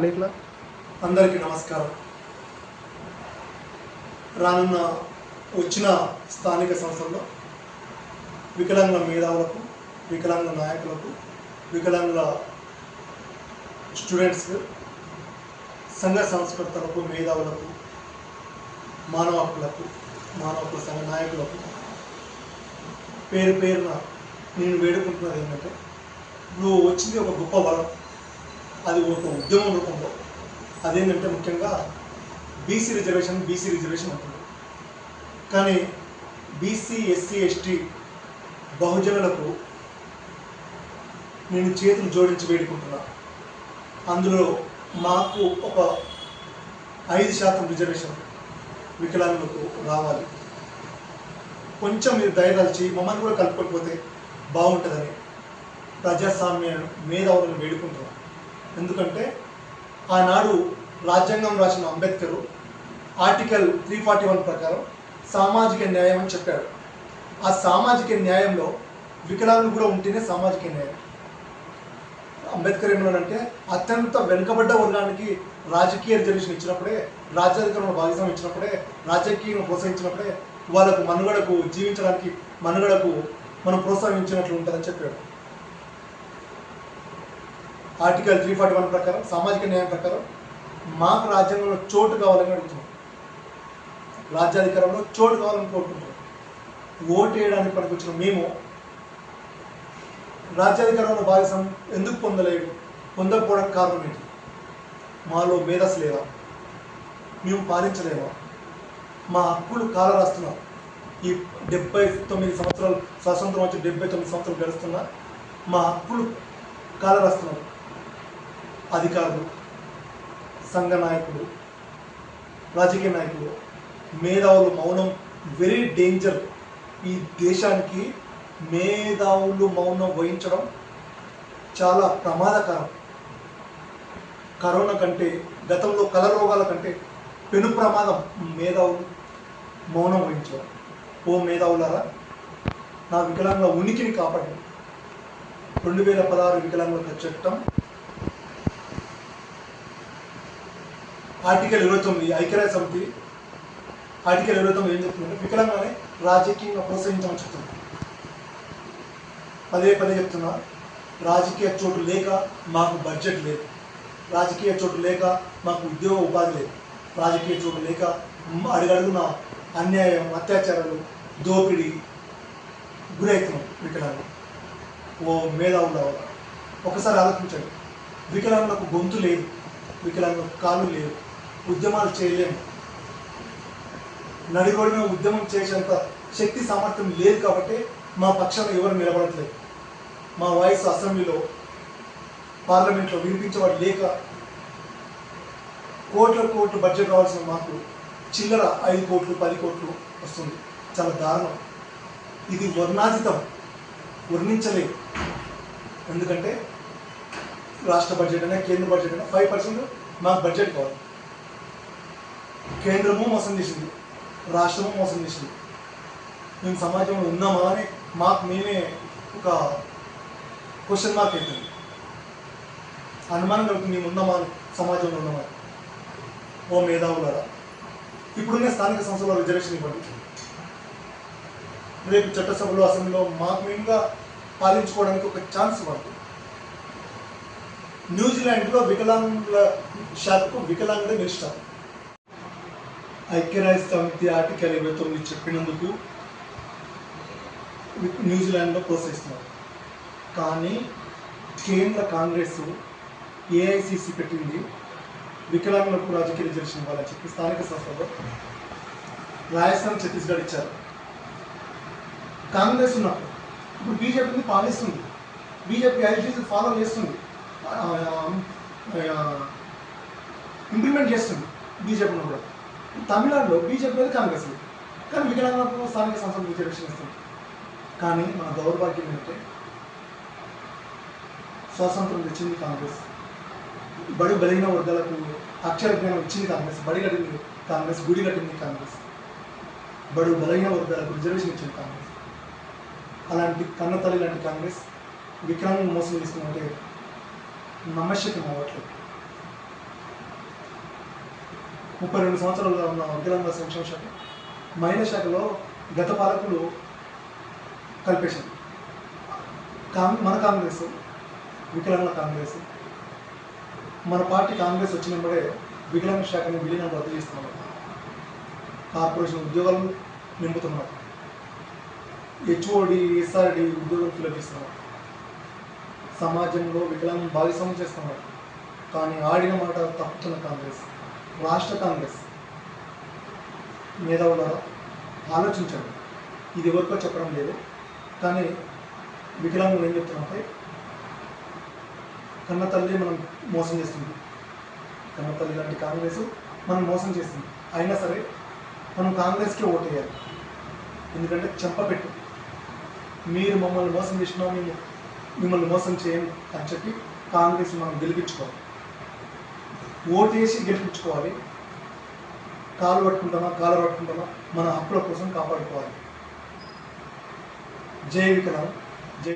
అన్నిట్లో అందరికీ నమస్కారం. రానున్న వచ్చిన స్థానిక సంస్థల్లో వికలాంగ మేధావులకు వికలాంగుల నాయకులకు వికలాంగుల స్టూడెంట్స్ సంఘ సంస్కర్తలకు మేధావులకు మానవ హక్కులకు మానవ హక్కుల సంఘ నాయకులకు పేరు పేరున నేను వేడుకుంటున్నది ఏంటంటే ఇప్పుడు వచ్చింది ఒక గొప్ప బలం. అది ఒక ఉద్యమం రూపంలో. అదేంటంటే ముఖ్యంగా బీసీ రిజర్వేషన్ బీసీ రిజర్వేషన్ ఉంటుంది. కానీ బీసీ ఎస్సీ ఎస్టీ బహుజనులకు నేను చేతులు జోడించి వేడుకుంటున్నా. అందులో మాకు ఒక ఐదు శాతం రిజర్వేషన్ వికలాంగులకు రావాలి. కొంచెం మీరు దయదలిచి మమ్మల్ని కూడా కలుపుకోకపోతే బాగుంటుందని ప్రజాస్వామ్య మేధావులను వేడుకుంటున్నాం. ఎందుకంటే ఆనాడు రాజ్యాంగం రాసిన Ambedkar article three forty one ప్రకారం సామాజిక న్యాయం అని చెప్పాడు. ఆ సామాజిక న్యాయంలో వికలాంగులు కూడా ఉంటేనే సామాజిక న్యాయం. అంబేద్కర్ ఏమన్నాడంటే అత్యంత వెనుకబడ్డ వర్గానికి రాజకీయ రిజర్వేషన్ ఇచ్చినప్పుడే రాజ్యాధికారంలో భాగస్వామ్యం ఇచ్చినప్పుడే రాజకీయం ప్రోత్సహించినప్పుడే వాళ్ళకు మనుగడకు జీవించడానికి మనుగడకు మనం ప్రోత్సహించినట్లు ఉంటుందని చెప్పాడు. ఆర్టికల్ త్రీ ఫార్టీ వన్ ప్రకారం సామాజిక న్యాయం ప్రకారం మాకు రాజ్యాంగంలో చోటు కావాలని అడుగుతున్నాం. రాజ్యాధికారంలో చోటు కావాలని కోరుకుంటున్నాం. ఓటు వేయడానికి పనికొచ్చిన మేము రాజ్యాధికారంలో భాగస్వామ్యం ఎందుకు పొందలేదు పొందకపోవడానికి కారణం ఏంటి? మాలో మేధస్ లేదా మేము పాలించలేమా మా హక్కులు కాలరాస్తున్నాం. ఈ డెబ్బై తొమ్మిది సంవత్సరాలు స్వాతంత్రం వచ్చి డెబ్బై తొమ్మిది సంవత్సరాలు గడుస్తున్నా మా హక్కులు కాలవస్త్రం అధికారులు సంఘ నాయకులు రాజకీయ నాయకులు మేధావులు మౌనం వెరీ డేంజర్ ఈ దేశానికి మేధావులు మౌనం వహించడం చాలా ప్రమాదకరం. కరోనా కంటే గతంలో కల రోగాల కంటే పెను ప్రమాదం మేధావులు మౌనం వహించడం. ఓ మేధావులారా నా వికలాంగ ఉనికిని కాపాడండి. రెండు వేల పదహారు వికలాంగుల చట్టం ఆర్టికల్ ఇరవై తొమ్మిది ఐక్యరాజ్య సమితి. ఆర్టికల్ ఇరవై తొమ్మిది ఏం చెప్తుందంటే వికలాంగాన్ని రాజకీయంగా ప్రోత్సహించమని చెప్తుంది పదే పదే చెప్తున్నా రాజకీయ చోటు లేక మాకు బడ్జెట్ లేదు. రాజకీయ చోటు లేక మాకు ఉద్యోగ ఉపాధి లేదు. రాజకీయ చోటు లేక అడుగడుగున అన్యాయం అత్యాచారాలు దోపిడీ గురవుతున్నాం వికలాంగులు. ఓ మేధావుల ఒకసారి ఆలోచించండి. వికలాంగులకు గొంతు లేదు. వికలాంగులకు కాళ్ళు లేవు. ఉద్యమాలు చేయలేము. నడిగొడిన ఉద్యమం చేసేంత శక్తి సామర్థ్యం లేదు కాబట్టి మా పక్షాన ఎవరు నిలబడట్లేదు. మా వాయిస్ అసెంబ్లీలో పార్లమెంట్లో వినిపించేవాడు లేక కోట్ల కోట్లు బడ్జెట్ రావాల్సిన మాకు చిల్లర ఐదు కోట్లు పది కోట్లు వస్తుంది. చాలా దారుణం. ఇది వర్ణాతీతం. వర్ణించలేదు. ఎందుకంటే రాష్ట్ర బడ్జెట్ అయినా కేంద్ర బడ్జెట్ అయినా ఫైవ్ పర్సెంట్ మాకు బడ్జెట్ కావాలి. కేంద్రము మోసం చేసింది. రాష్ట్రము మోసం చేసింది. మేము సమాజంలో ఉన్నామా అని మాకు మేమే ఒక క్వశ్చన్ మార్క్ అవుతుంది అనుమానం కలుగుతుంది మేము ఉన్నామా అని సమాజంలో ఉన్నామా ఓ మేధావులారా ఇప్పుడున్న స్థానిక సంస్థల రిజర్వేషన్ ఇవ్వండి. రేపు చట్టసభలో అసెంబ్లీలో మాకు మేముగా పాలించుకోవడానికి ఒక ఛాన్స్ ఇవ్వండి న్యూజిలాండ్లో వికలాంగుల శాఖకు వికలాంగుల మినిస్టర్ ఐక్యరాజ్య సమితి ఆర్టికల్ ఇరవై తొమ్మిది చెప్పినందుకు న్యూజిలాండ్లో ప్రోత్సహిస్తున్నారు. కానీ కేంద్ర కాంగ్రెస్ ఏఐసిసి పెట్టింది. వికలాంగులకు రాజకీయ రిజర్వేషన్ ఇవ్వాలని చెప్పి స్థానిక సంస్థలో రాజస్థాన్ ఛత్తీస్గఢ్ ఇచ్చారు. కాంగ్రెస్ ఉన్నప్పుడు ఇప్పుడు బీజేపీని పాలిస్తుంది. బీజేపీ ఐటీసీ ఫాలో చేస్తుంది. ఇంప్లిమెంట్ చేస్తుంది బీజేపీని కూడా. తమిళనాడులో బీజేపీ లేదు కాంగ్రెస్ కానీ వికలాంగులకు స్థానిక సంస్థలు రిజర్వేషన్ ఇస్తుంది కానీ మన దౌర్భాగ్యం ఏంటంటే స్వాతంత్రం తెచ్చింది కాంగ్రెస్. బడి బలిగిన వర్గాలకు అక్షర జ్ఞానం ఇచ్చింది కాంగ్రెస్. బడి కట్టింది కాంగ్రెస్ గుడి కట్టింది కాంగ్రెస్. బడు బలహీన వర్గాలకు రిజర్వేషన్ ఇచ్చింది కాంగ్రెస్. అలాంటి కన్నతల్లి లాంటి కాంగ్రెస్ విక్రమం మోసం చేస్తుందంటే నమ్మశక్యం అవ్వట్లేదు. ముప్పై రెండు సంవత్సరాలుగా ఉన్న వికలాంగ సంక్షేమ శాఖ మహిళా శాఖలో గత పాలకులు కల్పేశారు. మన కాంగ్రెస్ వికలాంగుల కాంగ్రెస్ మన పార్టీ కాంగ్రెస్ వచ్చినప్పుడే వికలాంగ శాఖని విలీనం రద్దు చేస్తున్నారు. కార్పొరేషన్ ఉద్యోగాలు నింపుతున్నారు. హెచ్ఓడి ఎస్ఆర్డి ఉద్యోగం లభిస్తున్నారు సమాజంలో వికలాంగం భాగస్వామ్యం చేస్తున్నారు. కానీ ఆడిన మాట తప్పుతున్న కాంగ్రెస్ రాష్ట్ర కాంగ్రెస్. మేధావులారా ఆలోచించండి. ఇది ఎవరికో చెప్పడం లేదు. కానీ వికలాంగులు ఏం చెప్తున్నారంటే కన్న తల్లి మనం మోసం చేస్తుంది. కన్న తల్లి లాంటి కాంగ్రెస్ మనం మోసం చేస్తుంది. అయినా సరే మనం కాంగ్రెస్కే ఓటేయాలి. ఎందుకంటే చెంపపెట్టు మీరు మమ్మల్ని మోసం చేసినా మేము మిమ్మల్ని మోసం చేయం అని చెప్పి కాంగ్రెస్ మనం గెలిపించుకోవాలి. ఓటేసి గెలిపించుకోవాలి. కాలు పట్టుకుంటామా కాలు పట్టుకుంటామా మన హక్కుల కోసం కాపాడుకోవాలి. జై వికలాంగ్.